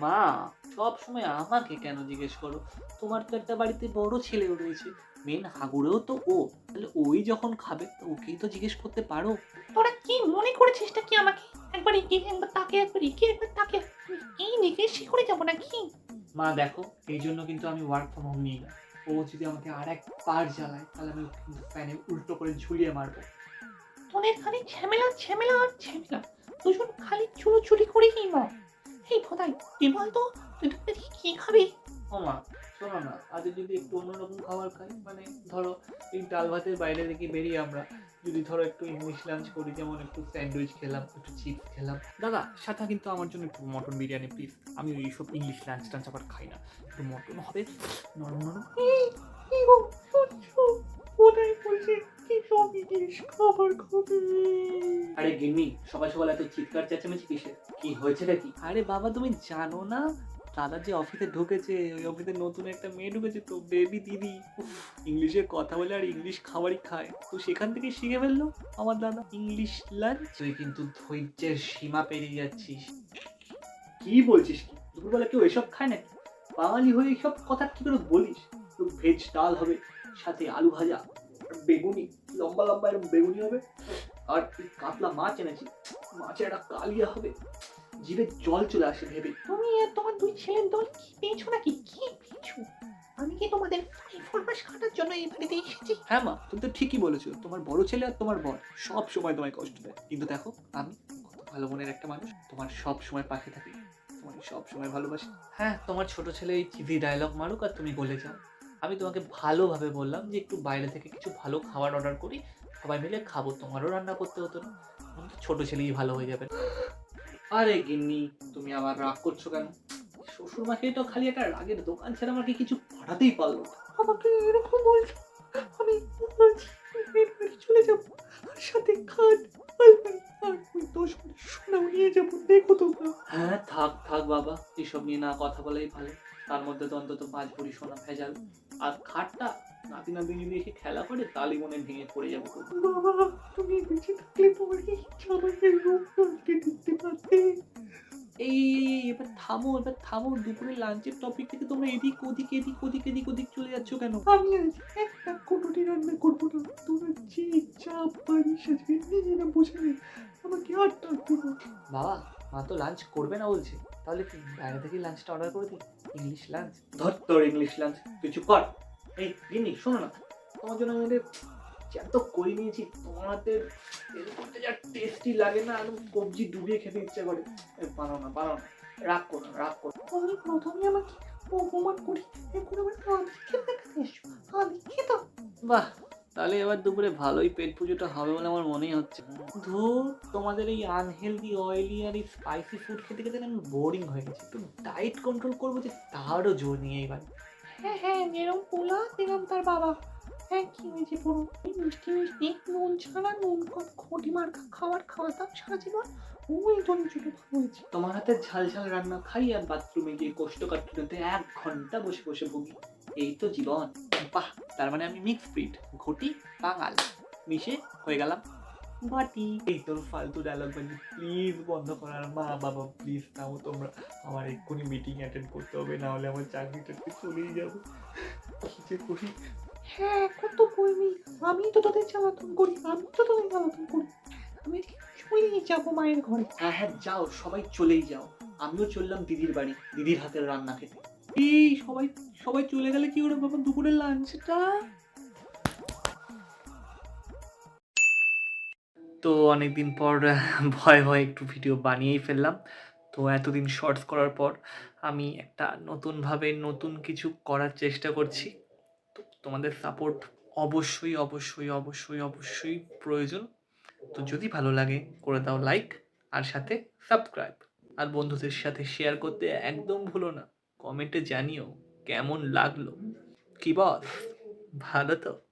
মা সব সময় আমাকে কেন জিজ্ঞেস করো? তোমার তো একটা বাড়িতে বড় ছেলেও রয়েছে। মেন হাগুরেও তো ও। তাহলে ওই যখন খাবে তো ওকেই তো জিজ্ঞেস করতে পারো। তোরা কি মনে করেছিসটা কি আমাকে? একবার এগিয়ে একবার তাকে একবার এগিয়ে একবার তাকে এই নেগেসি করে যাব নাকি? মা দেখো এই জন্য কিন্তু আমি ওয়ার্ক ফ্রম হোম নিই না। ও যদি আমাকে আর এক পার জ্বালায় তাহলে আমি কিন্তু ফ্যানে উল্টো করে ঝুলিয়ে মারবো। তোদের খালি ঝামেলা ঝামেলা আর ঝামেলা। দুজন খালি চুলোচুলি করেই মা। এই ভোদাই তুই বলতো? তুই দেখি কি খাবি? ওমা শোনো না আজ যদি একটু অন্যরকম খাবার খাই মানে ধরো এই ডাল ভাতের বাইরে থেকে বেরিয়ে আমরা যদি ধরো একটু ইংলিশ লাঞ্চ করি, যেমন একটু স্যান্ডউইচ খেলাম, একটু চিপস খেলাম। দাদা, সাথে কিন্তু আমার জন্য একটু মটন বিরিয়ানি প্লিজ আমি এইসব ইংলিশ লাঞ্চ টাঞ্চ আবার খাই না। একটু মটন হবে, নরম নরম। ইংলিশ খাবার খাবে আরে গিন্নি সকাল সকাল এত চিৎকার চেঁচামেচি কিসের? কি হয়েছে নাকি আরে বাবা তুমি জানো না? দাদা যে অফিসে ঢুকেছে ওই অফিসে নতুন একটা মেয়ে ঢুকেছে তো বেবি দিদি। ইংলিশে কথা বলে আর ইংলিশ খাবারই খায়। তো সেখান থেকে শিখে ফেলল আমার দাদা ইংলিশ লাঞ্চ। তুই কিন্তু ধৈর্যের সীমা পেরিয়ে যাচ্ছিস। কি বলছিস কি? দুপুরবেলা কেউ এসব খায় নাকি? বাঙালি হয়ে এইসব কথা কি করে বলিস? তো ভেজ ডাল হবে সাথে আলু ভাজা বেগুনি লম্বা লম্বা এরকম বেগুনি হবে। আর কাতলা মাছ এনেছি মাছের একটা কালিয়া হবে। জিভে জল চলে আসে ভেবে। তুমি আর তোমার দুই ছেলের দল কি পেয়েছ নাকি? কি পেয়েছ? আমি কি তোমাদের ফরমাস খাটার জন্য এই বাড়িতে এসেছি? হ্যাঁ মা তুমি তো ঠিকই বলেছ। তোমার বড় ছেলে আর তোমার বর সব সময় তোমায় কষ্ট দেয়। কিন্তু দেখো আমি ভালো মনের একটা মানুষ। তোমার সব সময় পাশে থাকি। তোমাকে সব সময় ভালোবাসি। হ্যাঁ তোমার ছোট ছেলে এই চিভি ডায়লগ মারুক আর তুমি বলে যাও। আমি তোমাকে ভালোভাবে বললাম যে একটু বাইরে থেকে কিছু ভালো খাবার অর্ডার করি, সবাই মিলে খাব। তোমারও রান্না করতে হতো না। ছোট ছেলেই ভালো হয়ে যাবে। আরে গিন্নি, তুমি আবার রাগ করছ কেন? শ্বশুর মাকে তো খালি একটা রাগের দোকান ছাড়া আমাকে কিছু পাঠাতেই পারল আমাকে এরকম বলছো? আমি চলে যাব সাথে খাট থাক থাক বাবা এসব নিয়ে না কথা বলাই ভালো। তার মধ্যে তো অন্তত পাঁচ ভরি সোনা ভেজাল। আর খাটটা নাতি নাতি যদি এসে খেলা করে তাহলে মনে ভেঙে পড়ে যাব বাবা তুমি বেঁচে থাকলে তোমার কি আমাকে রূপ দেখতে পারতে। এই এবার থামো এবার থামো। দুপুরে লাঞ্চের টপিক থেকে তোমরা এদিক ওদিক এদিক ওদিক এদিক ওদিক চলে যাচ্ছ কেন? আমি আজ একটা কোনোটি রান্না করব না। তোমার যে চাপ বাড়ি সাজবে নিজেরা বসে নেই আমাকে আর ডাকবে বাবা মা তো লাঞ্চ করবে না বলছে। তাহলে কি বাইরে থেকে লাঞ্চটা অর্ডার করে দিই? ইংলিশ লাঞ্চ ধর তোর ইংলিশ লাঞ্চ তুই চুপ কর। এই গিনি শোনো না। তোমার জন্য আমাদের এত করে নিয়েছি। তোমাদের করতে যা টেস্টি লাগে না একদম কবজি ডুবিয়ে খেতে ইচ্ছে করে। বানাও না বানাও না। রাগ করো না রাগ করো। তাহলে প্রথমে আমাকে অপমান করি এখন আবার আদি খেতে দেখাতে এসো খেতাম বাহ তাহলে এবার দুপুরে ভালোই পেট পুজোটা হবে বলে আমার মনেই হচ্ছে। ধুর তোমাদের এই আনহেলদি অয়েলি আর এই স্পাইসি ফুড খেতে খেতে আমি বোরিং হয়ে গেছি। একটু ডায়েট কন্ট্রোল করব যে তারও জোর নিয়ে এবার। হ্যাঁ হ্যাঁ যেরকম পোলা দিলাম তার বাবা। হ্যাঁ কি হয়েছে পুরো এই মিষ্টি মিষ্টি নুন ছাড়া নুন কম খটি মার্কা খাবার খাওয়াতাম সারা জীবন। ওই জন্য ছোট ভালো হয়েছে। তোমার হাতে ঝাল ঝাল রান্না খাই আর বাথরুমে গিয়ে কোষ্ঠকাঠিন্যতে এক ঘণ্টা বসে বসে ভুগি। এই তো জীবন। বাহ তার মানে আমি মিক্স ব্রিড ঘটি বাঙাল। মিশে হয়ে গেলাম। বাটি এই তোর ফালতু ডায়লগ বাজি প্লিজ বন্ধ করার মা বাবা প্লিজ নাও তোমরা। আমার এক্ষুনি মিটিং অ্যাটেন্ড করতে হবে না হলে আমার চাকরি টাকরি চলেই যাবে। কি যে করি? হ্যাঁ কত কর্মী আমি তো তোদের জ্বালাতন করি আমি তো তোদের জ্বালাতন করি। আমি চলেই যাব মায়ের ঘরে। হ্যাঁ হ্যাঁ যাও সবাই চলেই যাও। আমিও চললাম দিদির বাড়ি দিদির হাতের রান্না খেতে। এই সবাই সবাই চলে গেলে কি করে বাবা দুপুরের লাঞ্চটা তো অনেকদিন পর ভয় ভয় একটু ভিডিও বানিয়েই ফেললাম। তো এতদিন শর্টস করার পর আমি একটা নতুনভাবে নতুন কিছু করার চেষ্টা করছি। তো তোমাদের সাপোর্ট অবশ্যই অবশ্যই অবশ্যই অবশ্যই প্রয়োজন। তো যদি ভালো লাগে করে দাও লাইক আর সাথে সাবস্ক্রাইব আর বন্ধুদের সাথে শেয়ার করতে একদম ভুলো না। কমেন্টে জানিও কেমন লাগল। কি বল? ভালো তো?